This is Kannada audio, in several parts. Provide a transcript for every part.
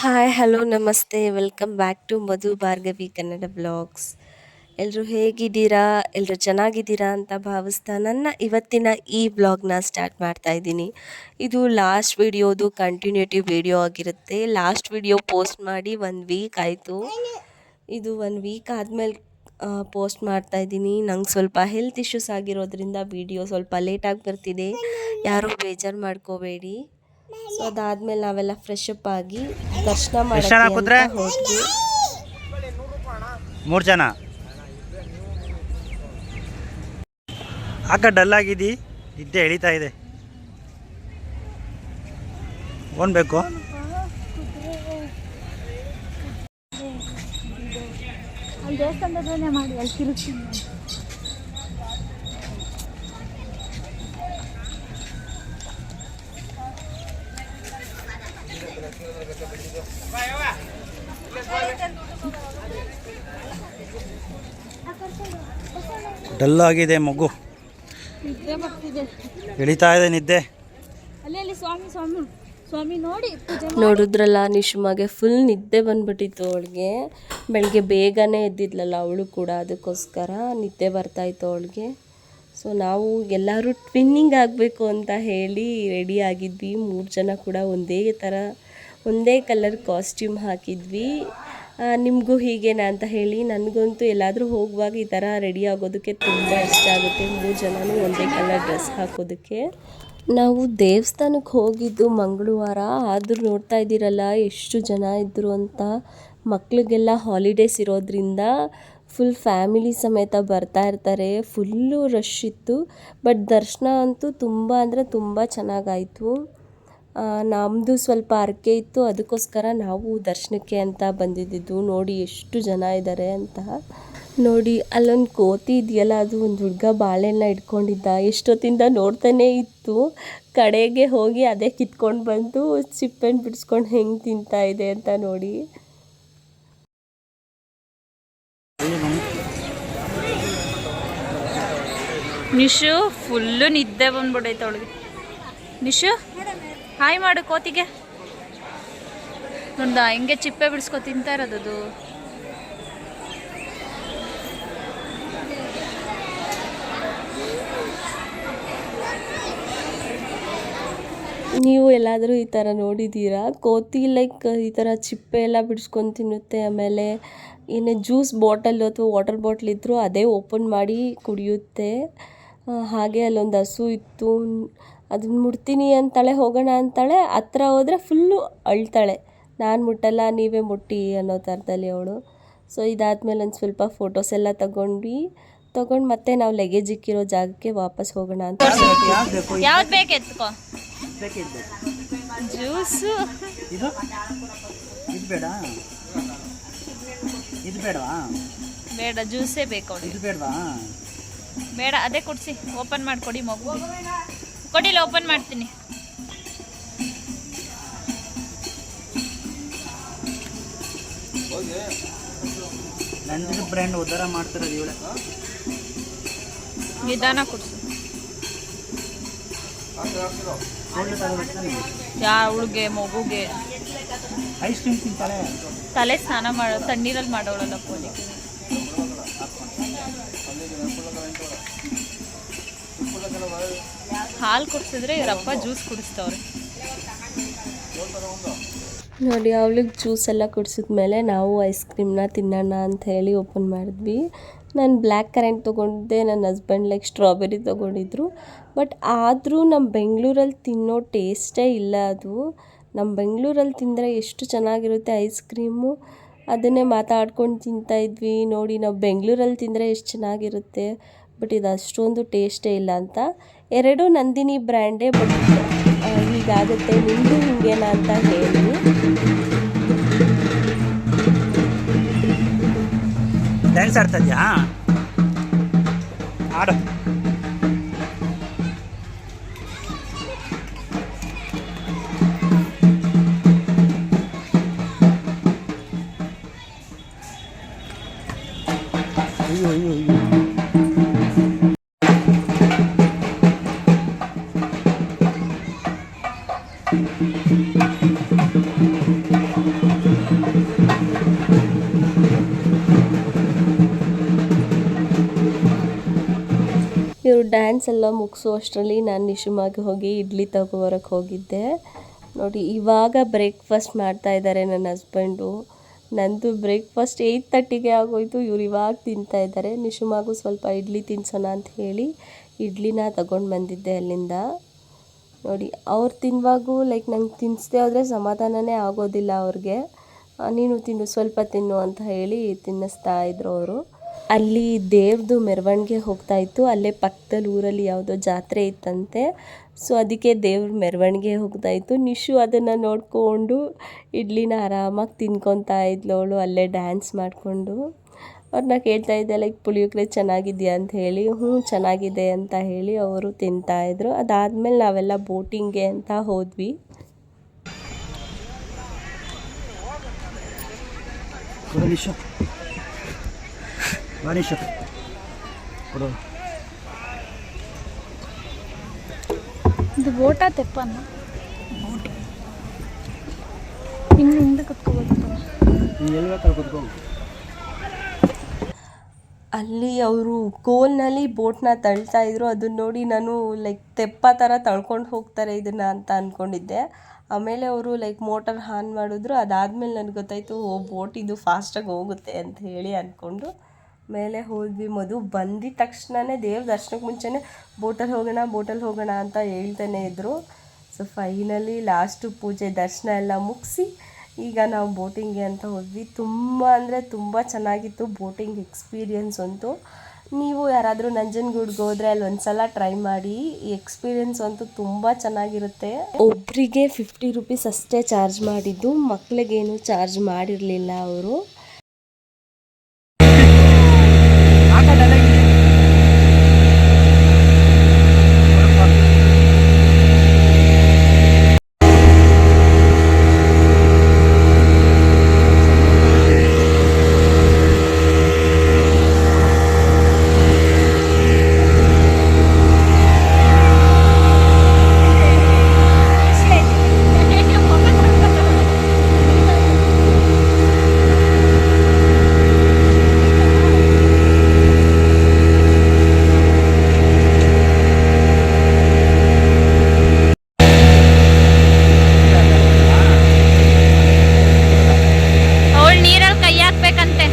ಹಾಯ್ ಹಲೋ ನಮಸ್ತೆ welcome back to Madhu Bhargavi Kannada blogs ಎಲ್ಲರೂ ಹೇಗಿದ್ದೀರಾ? ಎಲ್ಲರೂ ಚೆನ್ನಾಗಿದ್ದೀರಾ ಅಂತ ಭಾವಿಸ್ತಾ ನನ್ನ ಇವತ್ತಿನ ಈ ಬ್ಲಾಗ್ನ ಸ್ಟಾರ್ಟ್ ಮಾಡ್ತಾ ಇದ್ದೀನಿ. ಇದು ಲಾಸ್ಟ್ ವಿಡಿಯೋದು ಕಂಟಿನ್ಯೂಟಿವ್ ವಿಡಿಯೋ ಆಗಿರುತ್ತೆ. ಲಾಸ್ಟ್ ವಿಡಿಯೋ ಪೋಸ್ಟ್ ಮಾಡಿ ಒಂದು ವೀಕ್ ಆಯಿತು. ಇದು ಒಂದು ವೀಕ್ ಆದಮೇಲೆ ಪೋಸ್ಟ್ ಮಾಡ್ತಾ ಇದ್ದೀನಿ. ನಂಗೆ ಸ್ವಲ್ಪ ಹೆಲ್ತ್ ಇಶ್ಯೂಸ್ ಆಗಿರೋದ್ರಿಂದ ವಿಡಿಯೋ ಸ್ವಲ್ಪ ಲೇಟಾಗಿ ಬರ್ತಿದೆ. ಯಾರೂ ಬೇಜಾರು ಮಾಡ್ಕೋಬೇಡಿ. ಸೊ ಅದಾದ್ಮೇಲೆ ನಾವೆಲ್ಲ ಫ್ರೆಶ್ ಅಪ್ ಆಗಿ ದರ್ಶನ ಮಾಡಿದ್ರೆ? ಹೋದ್ವಿ. ಮೂರು ಜನ. ಆಕ ಡಲ್ ಆಗಿದ್ದಿ ನಿದ್ದೆ ಎಳಿತಾ ಇದೆ. ಓನ್ ಬೇಕು. ಅಲ್ಲಿ ದೇವಸ್ಥಾನದಲ್ಲೇ ಮಾಡಿ ಅಲ್ಲಿ ತಿರುಗ್ತೀನಿ. ಡಲ್ ಆಗಿದೆ ಮಗು ಎಳಿತಾ ಇದೆ ನಿದ್ದೆ. ಅಲ್ಲಿ ಅಲ್ಲಿ ಸ್ವಾಮಿ ಸ್ವಾಮಿ ಸ್ವಾಮಿ ನೋಡಿ ಪೂಜೆ ಮಾಡಿ. ನೋಡಿದ್ರಲ್ಲ ನಿಶುಮಗೆ ಫುಲ್ ನಿದ್ದೆ ಬಂದ್ಬಿಟ್ಟಿತ್ತು ಅವಳಿಗೆ. ಬೆಳಗ್ಗೆ ಬೇಗನೆ ಎದ್ದಿದ್ಲಲ್ಲ ಅವಳು ಕೂಡ ಅದಕ್ಕೋಸ್ಕರ ನಿದ್ದೆ ಬರ್ತಾಯಿತ್ತು ಅವಳಿಗೆ. ಸೊ ನಾವು ಎಲ್ಲರೂ ಟ್ವಿನ್ನಿಂಗ್ ಆಗಬೇಕು ಅಂತ ಹೇಳಿ ರೆಡಿ ಆಗಿದ್ವಿ. ಮೂರು ಜನ ಕೂಡ ಒಂದೇ ಥರ ಒಂದೇ ಕಲರ್ ಕಾಸ್ಟ್ಯೂಮ್ ಹಾಕಿದ್ವಿ. ನಿಮಗೂ ಹೀಗೇನಾ ಅಂತ ಹೇಳಿ ನನಗಂತೂ ಎಲ್ಲಾದರೂ ಹೋಗುವಾಗ ಈ ಥರ ರೆಡಿ ಆಗೋದಕ್ಕೆ ತುಂಬ ಇಷ್ಟ ಆಗುತ್ತೆ. ಮೂರು ಜನನೂ ಒಂದೇ ಕಲರ್ ಡ್ರೆಸ್ ಹಾಕೋದಕ್ಕೆ. ನಾವು ದೇವಸ್ಥಾನಕ್ಕೆ ಹೋಗಿದ್ದು ಮಂಗಳವಾರ. ಆದರೂ ನೋಡ್ತಾ ಇದ್ದೀರಲ್ಲ, ಎಷ್ಟು ಜನ ಇದ್ದರು ಅಂತ. ಮಕ್ಳಿಗೆಲ್ಲ ಹಾಲಿಡೇಸ್ ಇರೋದ್ರಿಂದ ಫುಲ್ ಫ್ಯಾಮಿಲಿ ಸಮೇತ ಬರ್ತಾ ಇರ್ತಾರೆ. ಫುಲ್ಲು ರಶ್ ಇತ್ತು. ಬಟ್ ದರ್ಶನ ಅಂತೂ ತುಂಬ ಅಂದರೆ ತುಂಬ ಚೆನ್ನಾಗಾಯಿತು. ನಮ್ಮದು ಸ್ವಲ್ಪ ಹರಕೆ ಇತ್ತು, ಅದಕ್ಕೋಸ್ಕರ ನಾವು ದರ್ಶನಕ್ಕೆ ಅಂತ ಬಂದಿದ್ದಿದ್ದು. ನೋಡಿ ಎಷ್ಟು ಜನ ಇದ್ದಾರೆ ಅಂತ. ನೋಡಿ, ಅಲ್ಲೊಂದು ಕೋತಿ ಇದೆಯಲ್ಲ, ಅದು ಒಂದು ಹುಡುಗ ಬಾಳೆಹಣ್ಣ ಇಟ್ಕೊಂಡಿದ್ದ. ಎಷ್ಟೊತ್ತಿಂದ ನೋಡ್ತಾನೇ ಇತ್ತು. ಕಡೆಗೆ ಹೋಗಿ ಅದೇ ಕಿತ್ಕೊಂಡು ಬಂದು ಸಿಪ್ಪೆನ ಬಿಡಿಸ್ಕೊಂಡು ಹೆಂಗೆ ತಿಂತಾ ಇದೆ ಅಂತ ನೋಡಿ. ನಿಶು, ಫುಲ್ಲು ನಿದ್ದೆ ಬಂದ್ಬಿಡೈತೆ ಅವಳಿಗೆ. ನಿಶು? ಹಾಯ್ ಮಾಡು ಕೋತಿಗೆ. ನೋಡ್ದ, ಹೆಂಗೆ ಚಿಪ್ಪೆ ಬಿಡಿಸ್ಕೊ ತಿಂತಾ ಇರೋದು ನೀವು ಎಲ್ಲಾದರೂ ಈ ಥರ ನೋಡಿದ್ದೀರಾ? ಕೋತಿ ಲೈಕ್ ಈ ಥರ ಚಿಪ್ಪೆ ಎಲ್ಲ ಬಿಡಿಸ್ಕೊಂಡು ತಿನ್ನುತ್ತೆ, ಆಮೇಲೆ ಏನೇ ಜ್ಯೂಸ್ ಬಾಟಲ್ ಅಥವಾ ವಾಟರ್ ಬಾಟ್ಲ್ ಇದ್ದರೂ ಅದೇ ಓಪನ್ ಮಾಡಿ ಕುಡಿಯುತ್ತೆ. ಹಾಗೆ ಅಲ್ಲೊಂದು ಹಸು ಇತ್ತು ಅದನ್ನ ಮುಟ್ತೀನಿ ಅಂತಾಳೆ ಹೋಗೋಣ ಅಂತಾಳೆ ಹತ್ರ ಹೋದರೆ ಫುಲ್ಲು ಅಳ್ತಾಳೆ. ನಾನು ಮುಟ್ಟಲ್ಲ ನೀವೇ ಮುಟ್ಟಿ ಅನ್ನೋ ಥರದಲ್ಲಿ ಅವಳು. ಸೊ ಇದಾದ್ಮೇಲೆ ಒಂದು ಸ್ವಲ್ಪ ಫೋಟೋಸ್ ಎಲ್ಲ ತಗೊಂಡ್ವಿ. ತಗೊಂಡು ಮತ್ತೆ ನಾವು ಲಗೇಜ್ ಇಕ್ಕಿರೋ ಜಾಗಕ್ಕೆ ವಾಪಸ್ ಹೋಗೋಣ ಅಂತ ಯಾವ್ದು ಬೇಕು? ಯಾವ್ದು ಬೇಕು? ಎತ್ಕೋ? ಜ್ಯೂಸು. ಇದು? ಇದು ಬೇಡ. ಇದು ಬೇಡವಾ? ಬೇಡ ಜ್ಯೂಸೇ ಬೇಕು ಇದು ಬೇಡವಾ? ಬೇಡ ಅದೇ ಕೊಡಿಸಿ. ಓಪನ್ ಮಾಡಿಕೊಡಿ ಮಗು. ಕೊಡಿಲ್ಲ ಓಪನ್ ಮಾಡ್ತೀನಿ. ನಂದಿನ ಬ್ರ್ಯಾಂಡ್ ಉದ್ಧಾರ ಮಾಡ್ತಿರೋದು ಇವಳೆ. ನಿಧಾನ ಕೊಡ್ಸು. ಯಾ ಅವಳಿಗೆ ಮಗುಗೆ. ಐಸ್ ಕ್ರೀಮ್ ತಿಂತಾಳೆ. ತಲೆ ಸ್ನಾನ ಮಾಡೋ ತಣ್ಣೀರಲ್ಲಿ ಮಾಡೋಳಲ್ಲ ಕೋಳಿ ಹಾಲು ಕುಡಿಸಿದ್ರೆ ಇವರಪ್ಪ ಜ್ಯೂಸ್ ಕುಡಿಸ್ತವ್ರೆ. ನೋಡಿ, ಅವಳಿಗೆ ಜ್ಯೂಸ್ ಎಲ್ಲ ಕುಡಿಸಿದ್ಮೇಲೆ ನಾವು ಐಸ್ ಕ್ರೀಮ್ನ ತಿನ್ನೋಣ ಅಂತ ಹೇಳಿ ಓಪನ್ ಮಾಡಿದ್ವಿ. ನಾನು ಬ್ಲ್ಯಾಕ್ ಕರೆಂಟ್ ತೊಗೊಂಡಿದ್ದೆ ನನ್ನ ಹಸ್ಬೆಂಡ್ ಲೈಕ್ ಸ್ಟ್ರಾಬೆರಿ ತೊಗೊಂಡಿದ್ರು. ಬಟ್ ಆದರೂ ನಮ್ಮ ಬೆಂಗಳೂರಲ್ಲಿ ತಿನ್ನೋ ಟೇಸ್ಟೇ ಇಲ್ಲ ಅದು. ನಮ್ಮ ಬೆಂಗಳೂರಲ್ಲಿ ತಿಂದರೆ ಎಷ್ಟು ಚೆನ್ನಾಗಿರುತ್ತೆ ಐಸ್ ಕ್ರೀಮು. ಅದನ್ನೇ ಮಾತಾಡ್ಕೊಂಡು ತಿಂತಾಯಿದ್ವಿ ನೋಡಿ, ನಾವು ಬೆಂಗಳೂರಲ್ಲಿ ತಿಂದರೆ ಎಷ್ಟು ಚೆನ್ನಾಗಿರುತ್ತೆ. ಬಟ್ ಇದು ಅಷ್ಟೊಂದು ಟೇಸ್ಟೇ ಇಲ್ಲ ಅಂತ. ಎರಡು ನಂದಿನಿ ಬ್ರ್ಯಾಂಡೇ ಬಟ್ ಹೀಗಾಗುತ್ತೆ. ನಿಮ್ಮದು ಹಿಂಗೇನಾ ಅಂತ ಹೇಳಿ. ಡ್ಯಾನ್ಸ್ ಆಡ್ತಾ ಇದೆಯಾ? ಆಡು ಡ್ಯಾನ್ಸ್ ಎಲ್ಲ ಮುಗಿಸೋ, ಅಷ್ಟರಲ್ಲಿ ನಾನು ನಿಶುಮಾಗಿ ಹೋಗಿ ಇಡ್ಲಿ ತಗೋಬರಕ್ಕೆ ಹೋಗಿದ್ದೆ. ನೋಡಿ, ಇವಾಗ ಬ್ರೇಕ್ಫಾಸ್ಟ್ ಮಾಡ್ತಾ ಇದ್ದಾರೆ ನನ್ನ ಹಸ್ಬೆಂಡು ನಂದು ಬ್ರೇಕ್ಫಾಸ್ಟ್ ಏಯ್ಟ್ ತರ್ಟಿಗೆ ಆಗೋಯ್ತು. ಇವ್ರು ಇವಾಗ ತಿಂತಾ ಇದ್ದಾರೆ ನಿಶುಮಾಗೂ ಸ್ವಲ್ಪ ಇಡ್ಲಿ ತಿನ್ಸೋಣ ಅಂತ ಹೇಳಿ ಇಡ್ಲಿನ ತಗೊಂಡು ಬಂದಿದ್ದೆ ಅಲ್ಲಿಂದ. ನೋಡಿ, ಅವ್ರು ತಿನ್ನುವಾಗೂ ಲೈಕ್ ನಂಗೆ ತಿನ್ನಿಸ್ದೆ ಹೋದರೆ ಸಮಾಧಾನನೇ ಆಗೋದಿಲ್ಲ ಅವ್ರಿಗೆ. ನೀನು ತಿನ್ನು, ಸ್ವಲ್ಪ ತಿನ್ನು ಅಂತ ಹೇಳಿ ತಿನ್ನಿಸ್ತಾ ಇದ್ರು ಅವರು. ಅಲ್ಲಿ ದೇವ್ರದ್ದು ಮೆರವಣಿಗೆ ಹೋಗ್ತಾ ಇತ್ತು. ಅಲ್ಲೇ ಪಕ್ಕದಲ್ಲಿ ಊರಲ್ಲಿ ಯಾವುದೋ ಜಾತ್ರೆ ಇತ್ತಂತೆ. ಸೊ ಅದಕ್ಕೆ ದೇವ್ರ ಮೆರವಣಿಗೆ ಹೋಗ್ತಾ ಇತ್ತು. ನಿಶು ಅದನ್ನು ನೋಡಿಕೊಂಡು ಇಡ್ಲಿನ ಆರಾಮಾಗಿ ತಿನ್ಕೊತಾ ಇದ್ಲು ಅವಳು. ಅಲ್ಲೇ ಡ್ಯಾನ್ಸ್ ಮಾಡಿಕೊಂಡು. ಅವ್ರನ್ನ ಕೇಳ್ತಾ ಇದ್ದೆ, ಲೈಕ್, ಪುಳಿಯೋಗರೆ ಚೆನ್ನಾಗಿದೆಯಾ? ಅಂತ ಹೇಳಿ. ಹ್ಞೂ, ಚೆನ್ನಾಗಿದೆ ಅಂತ ಹೇಳಿ ಅವರು ತಿಂತಾಯಿದ್ರು ಅದಾದಮೇಲೆ ನಾವೆಲ್ಲ ಬೋಟಿಂಗ್ಗೆ ಅಂತ ಹೋದ್ವಿ. ಕೊಡು. ಇದು ಬೋಟ ಇನ್ನು ಹಿಂದೆ ಅಲ್ಲಿ ಅವರು ಕೋಲ್ನಲ್ಲಿ ಬೋಟ್ನ ತಳ್ತಾ ಇದ್ರು. ಅದನ್ನ ನೋಡಿ ನಾನು ಲೈಕ್ ತೆಪ್ಪ ಥರ ತಳ್ಕೊಂಡು ಹೋಗ್ತಾರೆ ಇದನ್ನು ಅಂತ ಅಂದ್ಕೊಂಡಿದ್ದೆ ಆಮೇಲೆ ಅವರು ಲೈಕ್ ಮೋಟರ್ ಆನ್ ಮಾಡಿದ್ರು. ಅದಾದಮೇಲೆ ನನಗೆ ಗೊತ್ತಾಯಿತು ಓ ಬೋಟ್ ಇದು ಫಾಸ್ಟಾಗಿ ಹೋಗುತ್ತೆ ಅಂತ ಹೇಳಿ ಅಂದ್ಕೊಂಡು ಮೇಲೆ ಹೋದ್ವಿ. ಮಧು ಬಂದಿದ ತಕ್ಷಣವೇ ದೇವ್ರ ದರ್ಶನಕ್ಕೆ ಮುಂಚೆನೇ ಬೋಟಲ್ಲಿ ಹೋಗೋಣ ಬೋಟಲ್ಲಿ ಹೋಗೋಣ ಅಂತ ಹೇಳ್ತಾನೆ ಇದ್ದರು ಸೊ ಫೈನಲಿ ಲಾಸ್ಟು ಪೂಜೆ, ದರ್ಶನ ಎಲ್ಲ ಮುಗಿಸಿ ಈಗ ನಾವು ಬೋಟಿಂಗ್ಗೆ ಅಂತ ಹೋದ್ವಿ. ತುಂಬ ಅಂದರೆ ತುಂಬ ಚೆನ್ನಾಗಿತ್ತು ಬೋಟಿಂಗ್ ಎಕ್ಸ್ಪೀರಿಯನ್ಸ್ ಅಂತೂ. ನೀವು ಯಾರಾದರೂ ನಂಜನಗೂಡ್ಗೆ ಹೋದರೆ ಅಲ್ಲಿ ಒಂದ್ಸಲ ಟ್ರೈ ಮಾಡಿ. ಈ ಎಕ್ಸ್ಪೀರಿಯನ್ಸ್ ಅಂತೂ ತುಂಬ ಚೆನ್ನಾಗಿರುತ್ತೆ. ಒಬ್ಬರಿಗೆ ಫಿಫ್ಟಿ ರುಪೀಸ್ ಅಷ್ಟೇ ಚಾರ್ಜ್ ಮಾಡಿದ್ದು. ಮಕ್ಳಿಗೇನು ಚಾರ್ಜ್ ಮಾಡಿರಲಿಲ್ಲ ಅವರು ಅವಳು ನೀರಲ್ಲಿ ಕೈ ಹಾಕ್ಬೇಕಂತೆ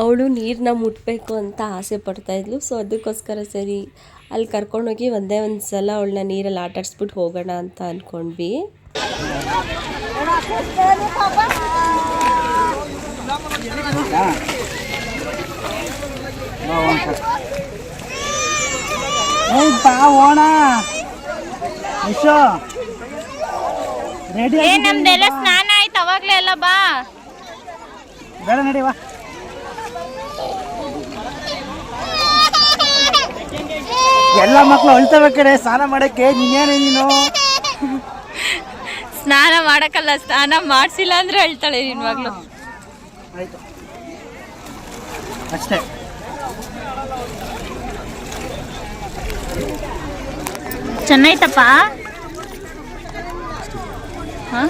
ಅವಳು ನೀರನ್ನ ಮುಟ್ಟಬೇಕು ಅಂತ ಆಸೆ ಪಡ್ತಾ ಇದ್ಲು. ಸೊ ಅದಕ್ಕೋಸ್ಕರ ಸರಿ ಅಲ್ಲಿ ಕರ್ಕೊಂಡೋಗಿ ಒಂದೇ ಒಂದು ಸಲ ಅವಳನ್ನ ನೀರಲ್ಲಿ ಆಟಾಡಿಸ್ಬಿಟ್ಟು ಹೋಗೋಣ ಅಂತ ಅಂದ್ಕೊಂಡ್ವಿ ನಮ್ದೆಲ್ಲ ಸ್ನಾನ ಆಯ್ತು ಅವಾಗ್ಲೇ ಎಲ್ಲ ಬಾ. ಬೇಡ ನಡಿ ಎಲ್ಲ ಮಕ್ಕಳು ಅಳ್ತವೆ ಕಡೆ ಸ್ನಾನ ಮಾಡಕ್ಕೆ. ನೀನೇನು ನೀನು? ಸ್ನಾನ ಮಾಡಕ್ಕಲ್ಲ ಸ್ನಾನ ಮಾಡಿಸಿಲ್ಲ ಅಂದ್ರೆ ಹೇಳ್ತಾಳೆ ನಿನ್ ಮಗಳು. ಆಯ್ತು. ಅಷ್ಟೇ. ಚೆನ್ನಾಯ್ತಪ್ಪ? ಹ?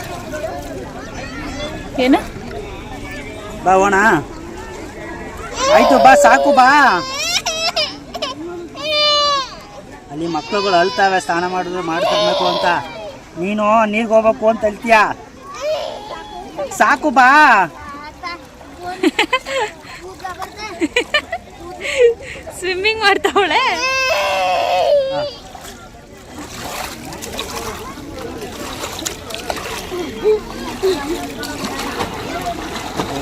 ಏನು? ಬಾ ಓಣ ಆಯ್ತು ಬಾ ಸಾಕು ಬಾ. ಅಲ್ಲಿ ಮಕ್ಕಳುಗಳು ಅಳ್ತಾವೆ ಸ್ನಾನ ಮಾಡಿದ್ರೆ ಮಾಡ್ತಿರ್ಬೇಕು ಅಂತ. ನೀನು ನೀರ್ಗೆ ಹೋಗ್ಬೇಕು ಅಂತ ಹೇಳ್ತೀಯ? ಸಾಕು ಬಾ. ಸ್ವಿಮ್ಮಿಂಗ್ ಮಾಡ್ತಾವಳೆ?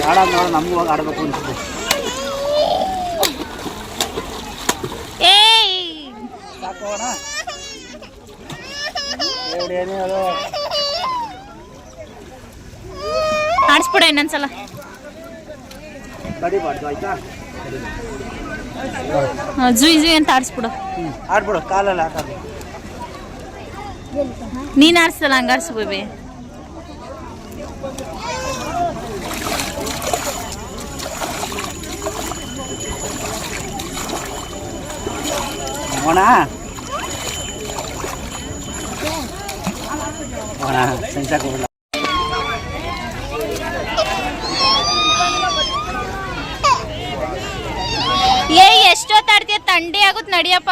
ಆಡೋದು ನೋಡು ನಮಗೂ ಹೋಗಿ ಆಡಬೇಕು ಅನ್ಸುತ್ತೆ. போனா ಅದು ಆಡಿಸ್ಬಿಡ ಇನ್ನೊಂದ್ಸಲ ಕಡಿಬಾರ್ದು ಆಯ್ತಾ ಜುಯ್ ಜುಯ್ ಅಂತ ಆಡಿಸ್ಬಿಡು ಆಡ್ಬಿಡು ಕಾಲಲ್ಲಿ ಹಾಕೋದು ನೀನು ಆಡಿಸಲ್ಲ ಹಂಗೆ ಆಡಿಸು ಬೇಬಿ ನೋಣ ಹೋಗಲ್ಲ ಏ ಎಷ್ಟೊತ್ತಾಡ್ತೀಯ ತಂಡಿ ಆಗುತ್ತೆ ನಡಿಯಪ್ಪ.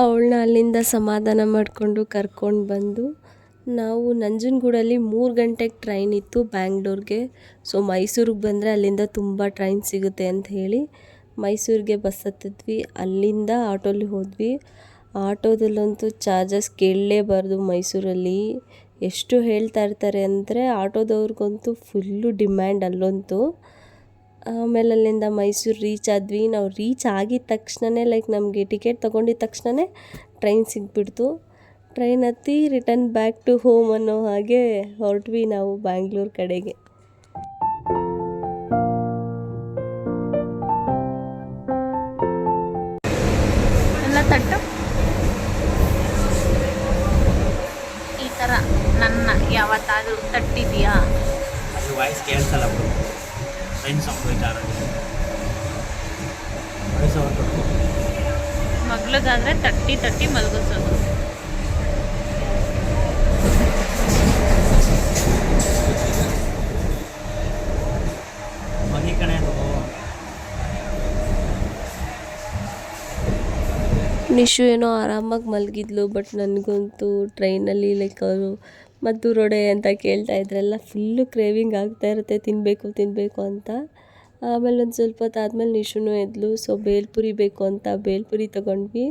ಅವಳನ್ನ ಅಲ್ಲಿಂದ ಸಮಾಧಾನ ಮಾಡಿಕೊಂಡು ಕರ್ಕೊಂಡು ಬಂದು, ನಾವು ನಂಜನಗೂಡಲ್ಲಿ ಮೂರು ಗಂಟೆಗೆ ಟ್ರೈನ್ ಇತ್ತು ಬ್ಯಾಂಗ್ಳೂರ್ಗೆ. ಸೊ ಮೈಸೂರಿಗೆ ಬಂದರೆ ಅಲ್ಲಿಂದ ತುಂಬ ಟ್ರೈನ್ ಸಿಗುತ್ತೆ ಅಂತ ಹೇಳಿ ಮೈಸೂರಿಗೆ ಬಸ್ ಹತ್ತಿದ್ವಿ. ಅಲ್ಲಿಂದ ಆಟೋಲಿ ಹೋದ್ವಿ. ಆಟೋದಲ್ಲಂತೂ ಚಾರ್ಜಸ್ ಕೇಳಲೇಬಾರ್ದು ಮೈಸೂರಲ್ಲಿ. ಎಷ್ಟು ಹೇಳ್ತಾ ಇರ್ತಾರೆ ಅಂದರೆ ಆಟೋದವ್ರಿಗಂತೂ ಫುಲ್ಲು ಡಿಮ್ಯಾಂಡ್ ಅಲ್ಲಂತೂ ಆಮೇಲೆ ಅಲ್ಲಿಂದ ಮೈಸೂರು ರೀಚ್ ಆದ್ವಿ. ನಾವು ರೀಚ್ ಆಗಿದ ತಕ್ಷಣವೇ ಲೈಕ್ ನಮಗೆ ಟಿಕೆಟ್ ತೊಗೊಂಡಿದ್ದ ತಕ್ಷಣವೇ ಟ್ರೈನ್ ಸಿಕ್ಬಿಡ್ತು ಟ್ರೈನ್ ಹತ್ತಿ ರಿಟರ್ನ್ ಬ್ಯಾಕ್ ಟು ಹೋಮ್ ಅನ್ನೋ ಹಾಗೆ ಹೊರಟ್ವಿ ನಾವು ಬ್ಯಾಂಗ್ಳೂರು ಕಡೆಗೆ. ತಟ್ಟಿದೀಯಾ ಅದು ವಾಯ್ಸ್ ಕೇಳಿಸಲ್ಲ ಬಿಡು ಫ್ರೆಂಡ್ಸ್ ಹೋಗ್ಬೇಕಾದ್ರೆ ವಾಯ್ಸ್ ಮಗ್ಳದಾದ್ರೆ ತಟ್ಟಿ ತಟ್ಟಿ ಮಲಗಿಸೋದು. ಮನೆ ಕಡೆ ನಿಶು ಏನೋ ಆರಾಮಾಗಿ ಮಲಗಿದ್ಲು ಬಟ್ ನನಗಂತೂ ಟ್ರೈನಲ್ಲಿ ಲೈಕ್ ಅವರು ಮದ್ದೂರೊಡೆ ಅಂತ ಕೇಳ್ತಾ ಇದ್ರಲ್ಲ ಫುಲ್ಲು ಕ್ರೇವಿಂಗ್ ಆಗ್ತಾ ಇರುತ್ತೆ. ತಿನ್ನಬೇಕು ತಿನ್ನಬೇಕು ಅಂತ. ಆಮೇಲೆ ಒಂದು ಸ್ವಲ್ಪ ಆದಮೇಲೆ ನಿಶುನೂ ಎದ್ಲು. ಸೊ ಬೇಲ್ಪುರಿ ಬೇಕು ಅಂತ ಬೇಲ್ಪುರಿ ತೊಗೊಂಡ್ವಿ.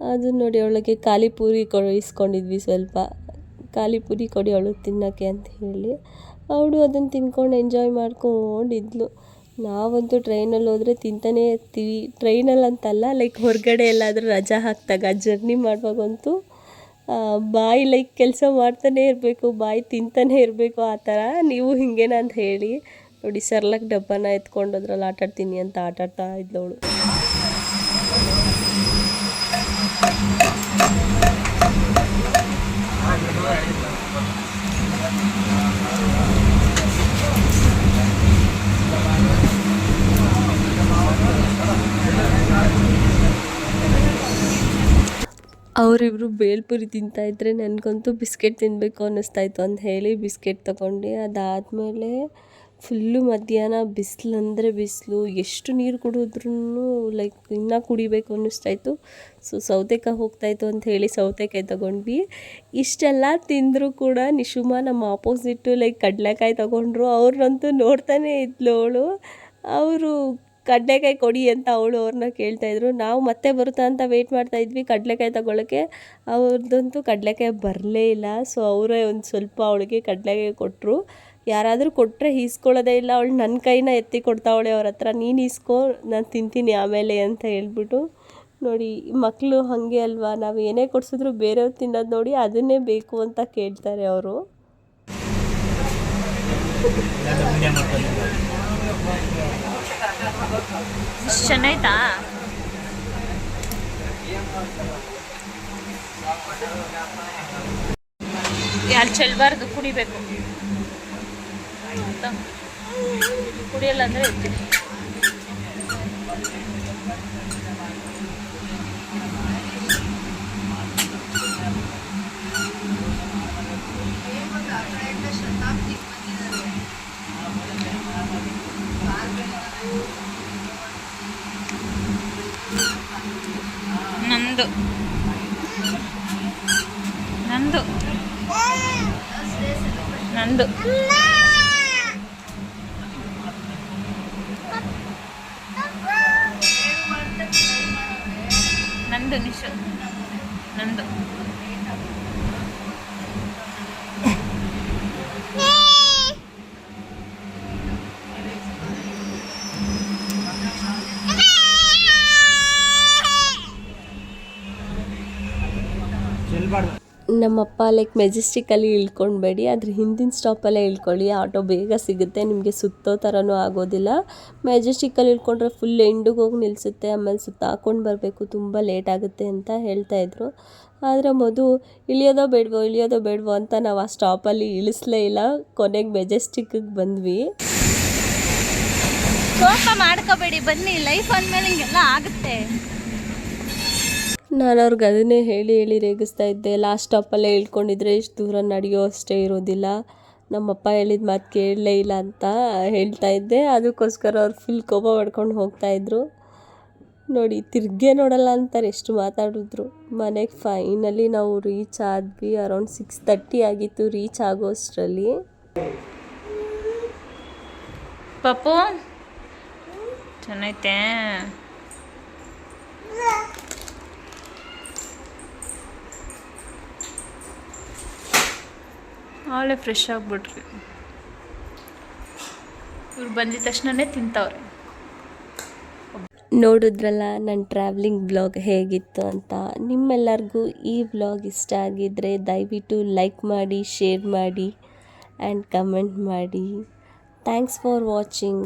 ಅದು ನೋಡಿ ಅವಳಿಗೆ ಖಾಲಿ ಪೂರಿ ಇಸ್ಕೊಂಡಿದ್ವಿ ಸ್ವಲ್ಪ. ಖಾಲಿಪುರಿ ಕೊಡಿ ಅವಳು ತಿನ್ನೋಕ್ಕೆ ಅಂತ ಹೇಳಿ. ಅವಳು ಅದನ್ನು ತಿನ್ಕೊಂಡು ಎಂಜಾಯ್ ಮಾಡ್ಕೊಂಡಿದ್ಲು. ನಾವಂತೂ ಟ್ರೈನಲ್ಲಿ ಹೋದರೆ ತಿಂತಾನೇ ಇರ್ತೀವಿ. ಟ್ರೈನಲ್ಲಿ ಅಂತಲ್ಲ ಲೈಕ್ ಹೊರಗಡೆ ಎಲ್ಲಾದರೂ ರಜಾ ಹಾಕಿದಾಗ ಜರ್ನಿ ಮಾಡುವಾಗಂತೂ ಬಾಯಿ ಲೈಕ್ ಕೆಲಸ ಮಾಡ್ತಾನೆ ಇರಬೇಕು, ಬಾಯಿ ತಿಂತಾನೆ ಇರಬೇಕು, ಆ ಥರ ನೀವು ಹಿಂಗೇನಂತ ಹೇಳಿ. ನೋಡಿ ಸರ್ಲಕ್ ಡಬ್ಬನ ಎತ್ಕೊಂಡು ಅದ್ರಲ್ಲಿ ಆಟಾಡ್ತೀನಿ ಅಂತ ಆಟಾಡ್ತಾ ಇದ್ದವಳು. ಅವರಿಬ್ರು ಬೇಲ್ಪುರಿ ತಿಂತಾಯಿದ್ರೆ ನನಗಂತೂ ಬಿಸ್ಕೆಟ್ ತಿನ್ನಬೇಕು ಅನ್ನಿಸ್ತಾಯಿತ್ತು ಅಂತ ಹೇಳಿ ಬಿಸ್ಕೆಟ್ ತಗೊಂಡು. ಅದಾದಮೇಲೆ ಫುಲ್ಲು ಮಧ್ಯಾಹ್ನ ಬಿಸಿಲು ಅಂದರೆ ಬಿಸಿಲು, ಎಷ್ಟು ನೀರು ಕುಡಿದ್ರೂ ಲೈಕ್ ಇನ್ನೂ ಕುಡಿಬೇಕು ಅನ್ನಿಸ್ತಾಯಿತ್ತು. ಸೊ ಸೌತೆಕಾಯಿ ಹೋಗ್ತಾಯಿತ್ತು ಅಂತ ಹೇಳಿ ಸೌತೆಕಾಯಿ ತೊಗೊಂಡ್ವಿ. ಇಷ್ಟೆಲ್ಲ ತಿಂದರೂ ಕೂಡ ನಿಶುಮ ನಮ್ಮ ಆಪೋಸಿಟ್ಟು ಲೈಕ್ ಕಡಲೆಕಾಯಿ ತೊಗೊಂಡ್ರು. ಅವ್ರನ್ನಂತೂ ನೋಡ್ತಾನೆ ಇದ್ಲು ಅವಳು. ಅವರು ಕಡಲೆಕಾಯಿ ಕೊಡಿ ಅಂತ ಅವಳು ಅವ್ರನ್ನ ಕೇಳ್ತಾಯಿದ್ರು ನಾವು ಮತ್ತೆ ಬರುತ್ತಾ ಅಂತ ವೇಟ್ ಮಾಡ್ತಾ ಇದ್ವಿ ಕಡಲೆಕಾಯಿ ತಗೊಳ್ಳೋಕ್ಕೆ ಅವ್ರದ್ದಂತೂ ಕಡಲೆಕಾಯಿ ಬರಲೇ ಇಲ್ಲ. ಸೊ ಅವರೇ ಒಂದು ಸ್ವಲ್ಪ ಅವಳಿಗೆ ಕಡಲೆಕಾಯಿ ಕೊಟ್ಟರು ಯಾರಾದರೂ ಕೊಟ್ಟರೆ ಈಸ್ಕೊಳ್ಳೋದೇ ಇಲ್ಲ. ಅವಳು ನನ್ನ ಕೈನ ಎತ್ತಿ ಕೊಡ್ತಾವಳೆ ಅವ್ರ ಹತ್ರ. ನೀನು ಈಸ್ಕೊ, ನಾನು ತಿಂತೀನಿ ಆಮೇಲೆ ಅಂತ ಹೇಳ್ಬಿಟ್ಟು. ನೋಡಿ ಮಕ್ಕಳು ಹಾಗೆ ಅಲ್ವಾ? ನಾವು ಏನೇ ಕೊಡಿಸಿದ್ರು ಬೇರೆಯವ್ರು ತಿನ್ನೋದು ನೋಡಿ ಅದನ್ನೇ ಬೇಕು ಅಂತ ಕೇಳ್ತಾರೆ ಅವರು. ಇಷ್ಟ್ ಚೆನ್ನಾಯ್ತಾ ಯಾರು ಚೆಲ್ಬಾರ್ದು ಕುಡಿಬೇಕು? ಕುಡಿಯಲ್ಲ ಅಂದ್ರೆ ಎತ್ತೀನಿ ನಂದು ನಂದು. ನಂದು. ನಂದು. ನಮ್ಮಪ್ಪ ಲೈಕ್ ಮೆಜೆಸ್ಟಿಕಲ್ಲಿ ಇಳ್ಕೊಳ್ಬೇಡಿ ಅದ್ರ ಹಿಂದಿನ ಸ್ಟಾಪಲ್ಲೇ ಇಳ್ಕೊಳ್ಳಿ. ಆಟೋ ಬೇಗ ಸಿಗುತ್ತೆ. ನಿಮಗೆ ಸುತ್ತೋ ಥರನೂ ಆಗೋದಿಲ್ಲ. ಮೆಜೆಸ್ಟಿಕಲ್ಲಿ ಇಳ್ಕೊಂಡ್ರೆ ಫುಲ್ ಎಂಡಿಗೆ ಹೋಗಿ ನಿಲ್ಲಿಸುತ್ತೆ ಆಮೇಲೆ ಸುತ್ತ ಹಾಕೊಂಡು ಬರಬೇಕು. ತುಂಬ ಲೇಟ್ ಆಗುತ್ತೆ ಅಂತ ಹೇಳ್ತಾ ಇದ್ರು. ಆದರೆ ಮಧು, ಇಳಿಯೋದೋ ಬೇಡವೋ ಇಳಿಯೋದೋ ಬೇಡವೋ ಅಂತ ನಾವು ಆ ಸ್ಟಾಪಲ್ಲಿ ಇಳಿಸ್ಲೇ ಇಲ್ಲ. ಕೊನೆಗೆ ಮೆಜೆಸ್ಟಿಕ್ಕಿಗೆ ಬಂದ್ವಿ. ಕೋಪ ಮಾಡ್ಕೋಬೇಡಿ. ಬನ್ನಿ. ಲೈಫ್ ಅಂದಮೇಲೆ ಹಿಂಗೆಲ್ಲ ಆಗುತ್ತೆ. ನಾನು ಅವ್ರಿಗೆ ಅದನ್ನೇ ಹೇಳಿ ಹೇಳಿ ರೇಗಿಸ್ತಾ ಇದ್ದೆ. ಲಾಸ್ಟ್ ಸ್ಟಾಪಲ್ಲೇ ಹೇಳ್ಕೊಂಡಿದ್ರೆ ಇಷ್ಟು ದೂರ ನಡೆಯೋ ಅಷ್ಟೇ ಇರೋದಿಲ್ಲ. ನಮ್ಮಪ್ಪ ಹೇಳಿದ ಮಾತು ಕೇಳಲೇ ಇಲ್ಲ ಅಂತ ಹೇಳ್ತಾ ಇದ್ದೆ. ಅದಕ್ಕೋಸ್ಕರ ಅವ್ರು ಫುಲ್ ಕೋಪ ಮಾಡ್ಕೊಂಡು ಹೋಗ್ತಾ ಇದ್ರು. ನೋಡಿ ತಿರ್ಗೇ ನೋಡಲ್ಲ ಅಂತಾರೆ, ಎಷ್ಟು ಮಾತಾಡಿದ್ರು. ಮನೆಗೆ ಫೈನಲಿ ನಾವು ರೀಚ್ ಆದ್ವಿ. ಅರೌಂಡ್ ಸಿಕ್ಸ್ ತರ್ಟಿ ಆಗಿತ್ತು ರೀಚ್ ಆಗೋ ಅಷ್ಟರಲ್ಲಿ ಪಪ್ಪು? ಚೆನ್ನಾಯ್ತೆ ಆಳೆ ಫ್ರೆಶ್ ಆಗಿಬಿಟ್ರಿ. ಇವ್ರು ಬಂದಿದ ತಕ್ಷಣನೇ ತಿಂತವ್ರೆ. ನೋಡಿದ್ರಲ್ಲ ನನ್ನ ಟ್ರಾವೆಲಿಂಗ್ ಬ್ಲಾಗ್ ಹೇಗಿತ್ತು ಅಂತ. ನಿಮ್ಮೆಲ್ಲರಿಗೂ ಈ ಬ್ಲಾಗ್ ಇಷ್ಟ ಆಗಿದ್ದರೆ ದಯವಿಟ್ಟು ಲೈಕ್ ಮಾಡಿ ಶೇರ್ ಮಾಡಿ ಆ್ಯಂಡ್ ಕಮೆಂಟ್ ಮಾಡಿ. Thanks for watching